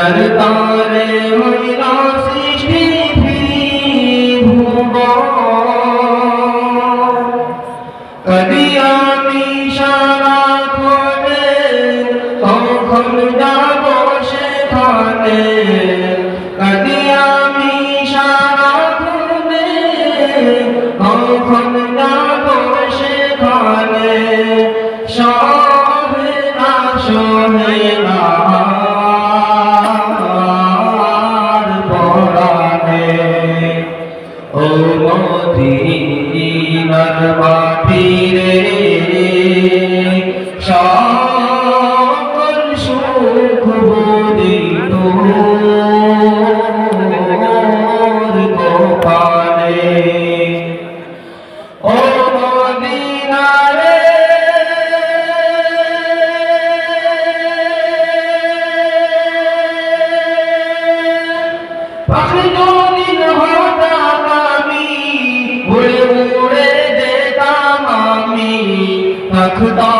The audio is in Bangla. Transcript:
দরবারে মহিলা সৃষ্টি ভুব কবি আমি সারা খোলে কখন যাব সেখানে মদিনার মাটিরে সকল সুখ বদিত গোপালে ও মদিনারে পাখি রাখবা